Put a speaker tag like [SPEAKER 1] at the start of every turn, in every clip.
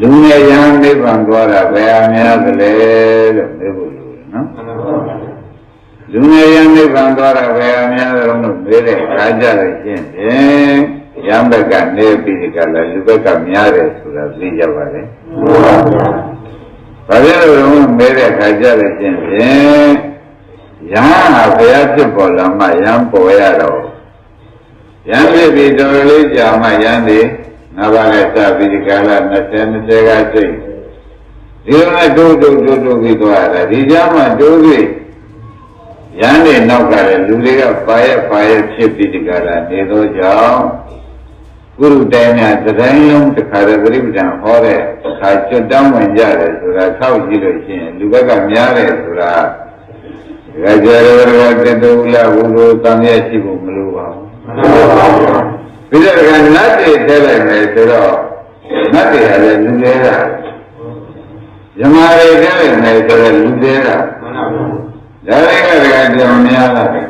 [SPEAKER 1] လူငယ်ရဟန်းနိဗ္ဗာန်သွားတာဘယ်အများကလေးလို့မေးဖို့လိုတယ်နော်လူငယ်ရဟန်းနိဗ္ဗာန်သွားတာဘယ်အများတုံးလို့မေးတဲ့အခါကြလို့ရှင်းဖြင့်ရဟန်းဘက်ကနေပြီးဒီကလည်းလူဘက်ကများတယ်ဆိုတာသိကြပါလေဘာဖြစ်လို့လဲမေးတဲ့အခါကြလို့ရှင်းဖြင့်ရဟန်းဟာဘုရားဖြစ်ပေါ်လာမှရဟန်းပေါ်ရတော့ရဟန်းဖြစ်ပြီးတော်တော်လေးကြာမှရဟ န်းဒီငါးပါးနဲ့စပြီးဒီကလာ20 20ကစိတ်ဒီလိုနဲ့တိုးတိုးတိုးတိုးပြီးသွားတာဒီကြမှာတိုးပြီးရဟန်းတွေနောက်ကလည်းလူတွေကပါရဲ့ပါရဲ့ဖြစ်ပြီးဒီကလာနေသောကြောင့်ကုရုတိုင်များတိုင်းလုံးတစ်ခါတည်းပြိပဒံဟောတဲ့အခါကျွတ်တောင်းဝင်ကြတယ်ဆိုတာထောက်ကြည့်လို့ရှိရင်လူဘက်ကများတယ်ဆိုတာဒါကြရရတဲ့တူလာဘုလိုတန်ရရှိဖို့မလိုပါဘူး ပြီးတော့ကနတ်တွေထဲလိုက်မယ်ဆိုတော့နတ်တွေကလည်းလူတွေကယမတွေထဲလိုက်မယ်ဆိုတော့လူတွေကဒါတွေကတကယ်ကြောင်များလာတယ်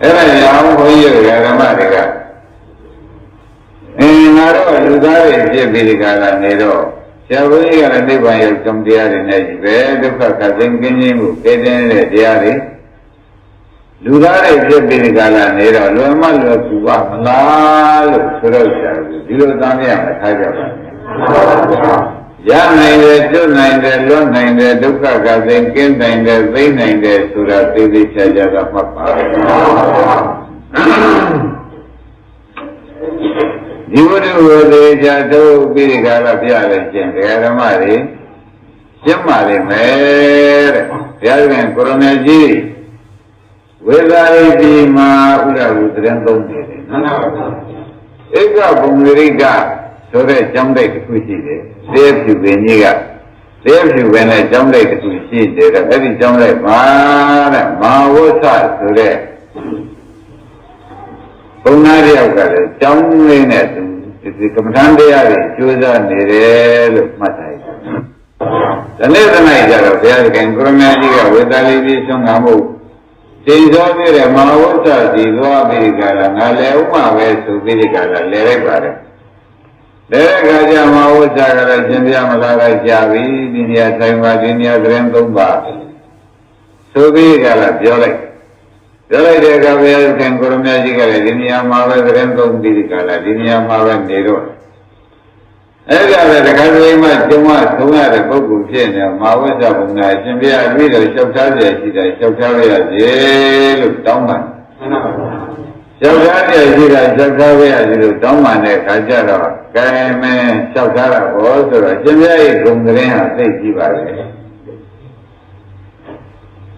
[SPEAKER 1] အဲ့ဒါရောင်ဘုန်းကြီးတွေကဓမ္မတွေကအင်းငါတို့လူသားတွေဖြစ်ပြီးဒီကလာနေတော့ဆရာဘုန်းကြီးကလည်းနိဗ္ဗာန်ရောက်ကြောင်းတရားတွေနဲ့ကြီးပဲဒုက္ခခတ်သိမ်းကင်းခြင်းကိုကဲတင်တဲ့တရားတွေ လူသားတွေဖြစ်ပြီးဒီကလာနေတော့လွယ်မလွယ်ကူပါမလားလို့ဆိုတော့ဆရာဒီလိုသားမရမထားကြပါနဲ့ရနိုင်တယ်ကျွတ်နိုင်တယ်လွတ်နိုင်တယ်ဒုက္ခကသိကင်းနိုင်တယ်သိနိုင်တယ်ဆိုတာသိသိချာချာကမှတ်ပါဒီဝတ္ထုကိုသေချာထုတ်ပြီးဒီကလာပြလိုက်ခြင်းဓမ္မတွေရှင်းပါလိမ့်မယ်တဲ့ဘုရားရှင်ကိုရမကြီး ဝေသာရိတိမှာဥရဟုသရင်သုံးနေတယ်နော်ဧကဘုံရိကဆိုတဲ့ကျောင်းတိုက်တစ်ခုရှိတယ်သေဖြူပင်ကြီးကသေဖြူပင်နဲ့ကျောင်းတိုက်တစ်ခုရှိတယ်တဲ့အဲ့ဒီကျောင်းတိုက်မှာတဲ့မာဝုသဆိုတဲ့ဘုံသားတယောက်ကလည်းကျောင်းလေးနဲ့သူဒီကမ္မထမ်းတရားတွေကျိုးစားနေတယ်လို့မှတ်ထားရတယ်။ဒီနေ့တနေ့ကျတော့ဘုရားခင်ကိုရမကြီးကဝေသာလိပိဆုံးကမှု သိသောပြည့်တဲ့မဟာဝတ္တဒီသွားပြီးကြတာငါလည်းဥမာပဲဆိုပြီးကြတာလဲလိုက်ပါတယ်။လဲတဲ့အခါကျမဟာဝတ္တကလည်းရှင်ပြမလာလိုက်ကြပြီဒီနေရာဆိုင်ပါဒီနေရာသတင်းသုံးပါဆိုပြီးကြတာပြောလိုက်ပြောလိုက်တဲ့အခါဘုရားခင်ကိုရမကြီးကလည်းဒီနေရာမှာပဲသတင်းသုံးပြီးကြတာဒီနေရာမှာပဲနေတော့ အဲ့ဒါပဲတခါတည်းမှကျုံမသုံးရတဲ့ပုဂ္ဂိုလ်ဖြစ်နေမာဝိဇ္ဇဘုံနာရှင်ပြအပြီးတော့လျှောက်ထားရရှိတယ်လျှောက်ထားရစေလို့တောင်းပန်လျှောက်ထားရရှိတာလျှောက်ထားရစီလို့တောင်းပန်တဲ့ခါကျတော့ကဲမင်းလျှောက်ထားတာဘောဆိုတော့ရှင်ပြရဲ့ဂုံကလေးဟာသိကြည့်ပါလေ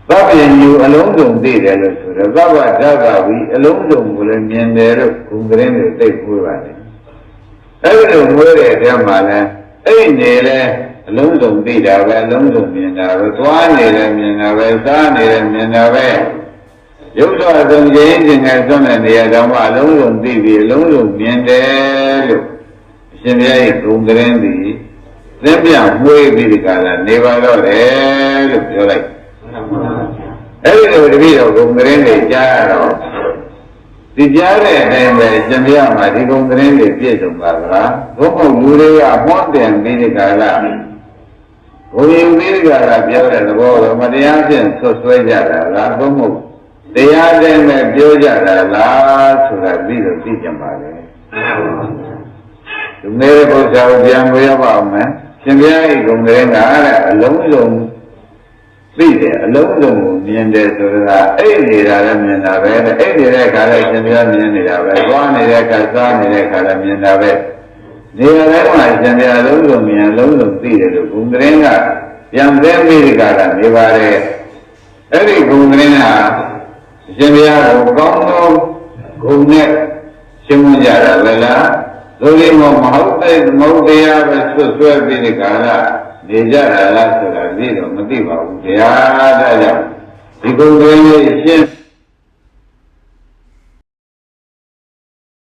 [SPEAKER 1] သဗ္ဗညူအလုံးစုံသိတယ်လို့ဆိုတော့သဗ္ဗဓဂ္ဂဝီအလုံးစုံကိုလည်းမြင်တယ်လို့ဂုံကလေးတွေသိပွေးပါလေ အဲ့ဒီလိုမွေးတဲ့အခါမှာလဲအဲ့နေလဲအလုံးစုံသိတာပဲအလုံးစုံမြင်တာပဲသွားနေတယ်မြင်တာပဲစားနေတယ်မြင်တာပဲရုပ်တော်ဆုံးခြင်းခြင်းနဲ့ဆွတဲ့နေရာတော်မှာအလုံးစုံသိပြီးအလုံးစုံမြင်တယ်လို့အရှင်ဘုရားရဲ့ဂုဏ်ကရင်သည်သင်ပြမွေးပြီးဒီကလာနေပါတော့တယ်လို့ပြောလိုက်အဲ့ဒီလိုတပည့်တော်ဂုဏ်ကရင်တွေကြားရတော့ ဒီကြားတဲ့အတိုင်းပဲကျမရမှာဒီကုံသတင်းတွေပြည့်စုံပါလားဘုဟုတ်လူတွေကမွန်းတယ်ပြီးဒီကလာဘုရင်ပြီးဒီကလာပြောတဲ့သဘောတော့မတရားဖြင့်ဆွဆွဲကြတာလားဘုမဟုတ်တရားတည်းနဲ့ပြောကြတာလားဆိုတာပြီးတော့သိကြပါလေလူငယ်ပု္ပ္ပာကိုပြန်ဝေရပါအောင်မယ်ရှင်ဘုရားဤကုံသတင်းကတဲ့အလုံးစုံ သိတယ်အလုံးစုံကိုမြင်တယ်ဆိုတာအဲ့နေတာလည်းမြင်တာပဲအဲ့နေတဲ့အခါလည်းရှင်ပြမြင်နေတာပဲသွားနေတဲ့အခါစားနေတဲ့အခါလည်းမြင်တာပဲနေရာတိုင်းမှာရှင်ပြလုံးစုံမြင်လုံးစုံသိတယ်လို့ဘုံကရင်ကပြန်သိမိဒီကရာနေပါတယ်အဲ့ဒီဘုံကရင်ကရှင်ပြကိုကောင်းသောဂုဏ်နဲ့ရှင်းကြတာပဲလားသို့ရင်မဟုတ်တဲ့မဟုတ်တရားပဲဆွဆွဲပြီးဒီကရာ နေကြတာလားဆိုတာသိတော့မသိပါဘူးတရားဒါကြောင့်ဒီကုံတွေရှင်း